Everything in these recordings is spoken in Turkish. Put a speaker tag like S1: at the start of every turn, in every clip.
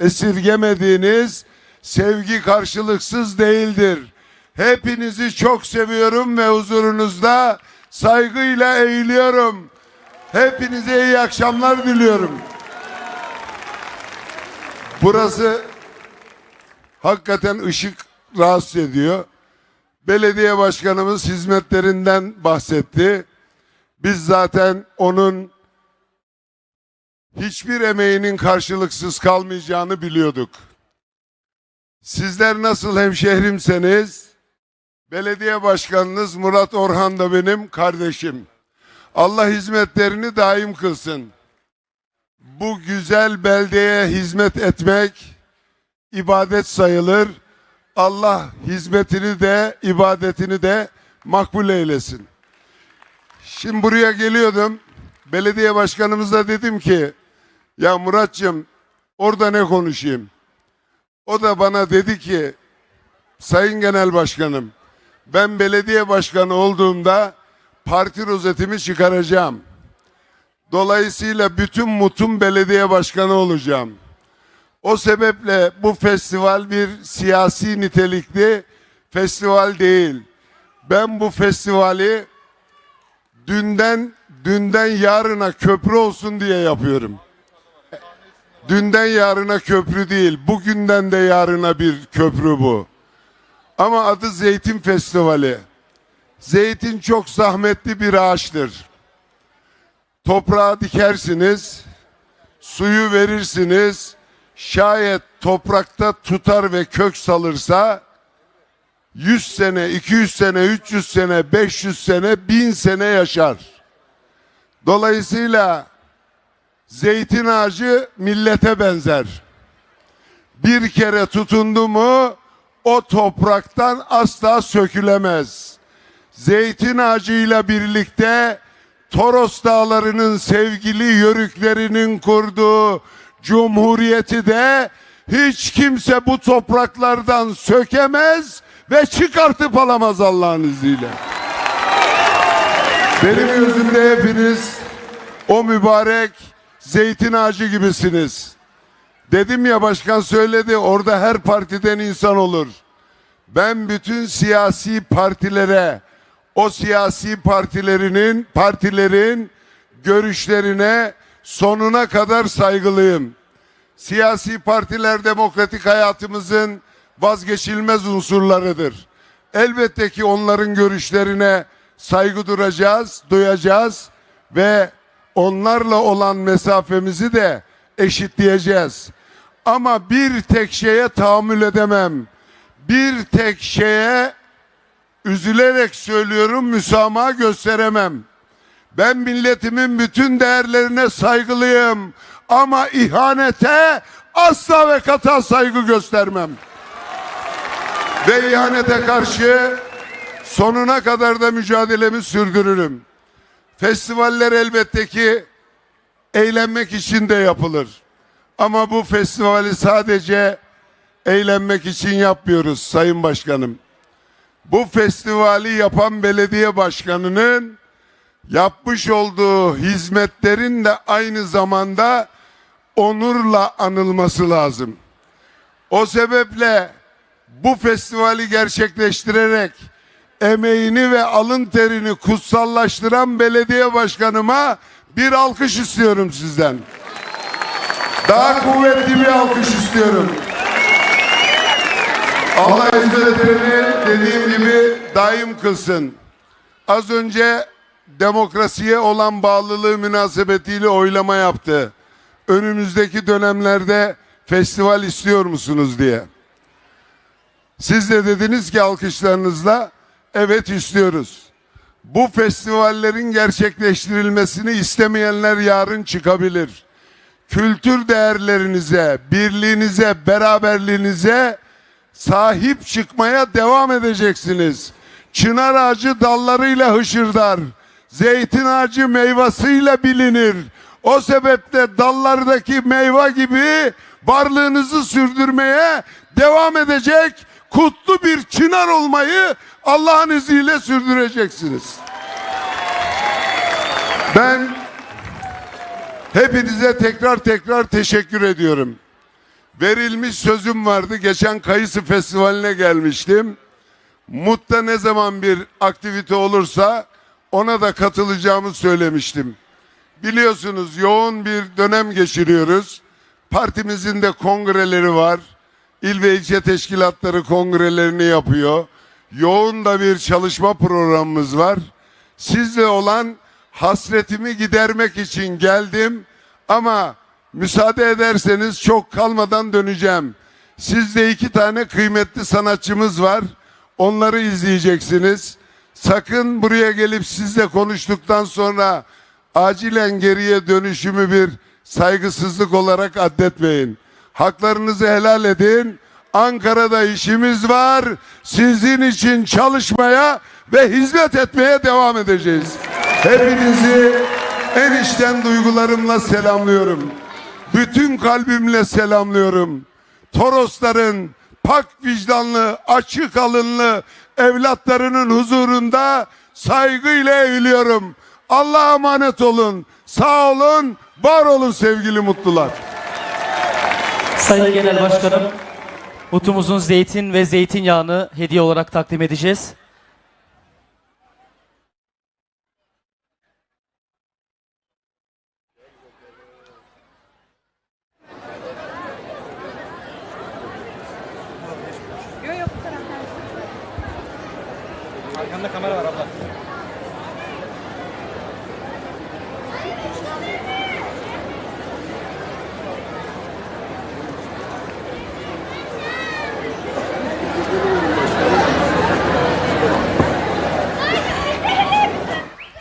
S1: esirgemediğiniz sevgi karşılıksız değildir. Hepinizi çok seviyorum ve huzurunuzda saygıyla eğiliyorum. Hepinize iyi akşamlar diliyorum. Burası hakikaten ışık rahatsız ediyor. Belediye başkanımız hizmetlerinden bahsetti. Biz zaten onun hiçbir emeğinin karşılıksız kalmayacağını biliyorduk. Sizler nasıl hemşehrimseniz, belediye başkanınız Murat Orhan da benim kardeşim. Allah hizmetlerini daim kılsın. Bu güzel beldeye hizmet etmek ibadet sayılır. Allah hizmetini de ibadetini de makbul eylesin. Şimdi buraya geliyordum. Belediye başkanımıza dedim ki ya Muratcığım orada ne konuşayım? O da bana dedi ki Sayın Genel Başkanım ben belediye başkanı olduğumda parti rozetimi çıkaracağım. Dolayısıyla bütün mutum belediye başkanı olacağım. O sebeple bu festival bir siyasi nitelikli festival değil. Ben bu festivali dünden dünden yarına köprü olsun diye yapıyorum. Dünden yarına köprü değil, bugünden de yarına bir köprü bu. Ama adı Zeytin Festivali. Zeytin çok zahmetli bir ağaçtır. Toprağa dikersiniz, suyu verirsiniz. Şayet toprakta tutar ve kök salırsa 100 sene, 200 sene, 300 sene, 500 sene, 1000 sene yaşar. Dolayısıyla zeytin ağacı millete benzer. Bir kere tutundu mu o topraktan asla sökülemez. Zeytin ağacıyla birlikte Toros dağlarının sevgili yörüklerinin kurduğu cumhuriyeti de hiç kimse bu topraklardan sökemez ve çıkartıp alamaz Allah'ın izniyle. Benim gözümde hepiniz o mübarek zeytin ağacı gibisiniz. Dedim ya başkan söyledi orada her partiden insan olur. Ben bütün siyasi partilere o siyasi partilerinin partilerin görüşlerine sonuna kadar saygılıyım. Siyasi partiler demokratik hayatımızın vazgeçilmez unsurlarıdır. Elbette ki onların görüşlerine saygı duracağız, duyacağız ve onlarla olan mesafemizi de eşitleyeceğiz. Ama bir tek şeye tahammül edemem. Bir tek şeye üzülerek söylüyorum müsamaha gösteremem. Ben milletimin bütün değerlerine saygılıyım ama ihanete asla ve kata saygı göstermem. Ve ihanete karşı sonuna kadar da mücadelemi sürdürürüm. Festivaller elbette ki eğlenmek için de yapılır. Ama bu festivali sadece eğlenmek için yapmıyoruz Sayın Başkanım. Bu festivali yapan belediye başkanının yapmış olduğu hizmetlerin de aynı zamanda onurla anılması lazım. O sebeple bu festivali gerçekleştirerek emeğini ve alın terini kutsallaştıran belediye başkanıma bir alkış istiyorum sizden. Daha kuvvetli bir alkış istiyorum. Allah hizmetlerini dediğim gibi daim kılsın. Az önce demokrasiye olan bağlılığı münasebetiyle oylama yaptı. Önümüzdeki dönemlerde festival istiyor musunuz diye. Siz de dediniz ki alkışlarınızla evet istiyoruz. Bu festivallerin gerçekleştirilmesini istemeyenler yarın çıkabilir. Kültür değerlerinize, birliğinize, beraberliğinize sahip çıkmaya devam edeceksiniz. Çınar ağacı dallarıyla hışırdar. Zeytin ağacı meyvasıyla bilinir. O sebeple dallardaki meyve gibi varlığınızı sürdürmeye devam edecek kutlu bir çınar olmayı Allah'ın izniyle sürdüreceksiniz. Ben hepinize tekrar tekrar teşekkür ediyorum. verilmiş sözüm vardı. Geçen Kayısı Festivali'ne gelmiştim. Mut'ta ne zaman bir aktivite olursa ona da katılacağımı söylemiştim. Biliyorsunuz yoğun bir dönem geçiriyoruz. Partimizin de kongreleri var. İl ve ilçe teşkilatları kongrelerini yapıyor. Yoğun da bir çalışma programımız var. Sizle olan hasretimi gidermek için geldim ama müsaade ederseniz çok kalmadan döneceğim. Sizde iki tane kıymetli sanatçımız var. Onları izleyeceksiniz. Sakın buraya gelip sizle konuştuktan sonra acilen geriye dönüşümü bir saygısızlık olarak addetmeyin. Haklarınızı helal edin. Ankara'da işimiz var. Sizin için çalışmaya ve hizmet etmeye devam edeceğiz. Hepinizi en içten duygularımla selamlıyorum. Bütün kalbimle selamlıyorum. Torosların pak vicdanlı, açık alınlı evlatlarının huzurunda saygıyla eğiliyorum. Allah'a emanet olun. Sağ olun, var olun sevgili mutlular.
S2: Sayın Genel Başkanım, mutumuzun zeytin ve zeytinyağını hediye olarak takdim edeceğiz.
S3: Yok yok bu taraftan.
S4: Arkamda kamera var abla.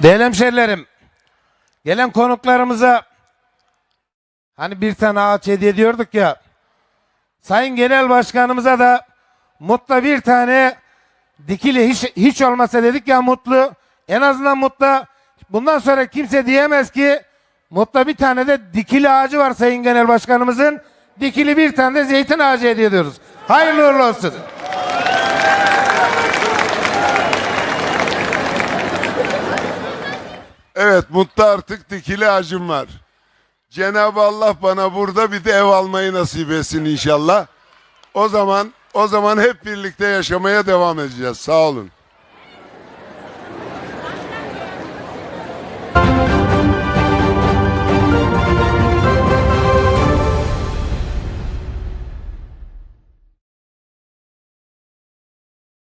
S5: Değerli hemşerilerim, gelen konuklarımıza hani bir tane ağaç hediye ediyorduk ya, Sayın Genel Başkanımıza da mutlu bir tane dikili hiç, hiç olmasa dedik ya mutlu, en azından mutlu, bundan sonra kimse diyemez ki mutlu bir tane de dikili ağacı var Sayın Genel Başkanımızın, dikili bir tane de zeytin ağacı hediye ediyoruz. Hayırlı uğurlu olsun.
S1: Evet mutlu artık dikili ağacım var. Cenab-ı Allah bana burada bir de ev almayı nasip etsin inşallah. O zaman o zaman hep birlikte yaşamaya devam edeceğiz. Sağ olun.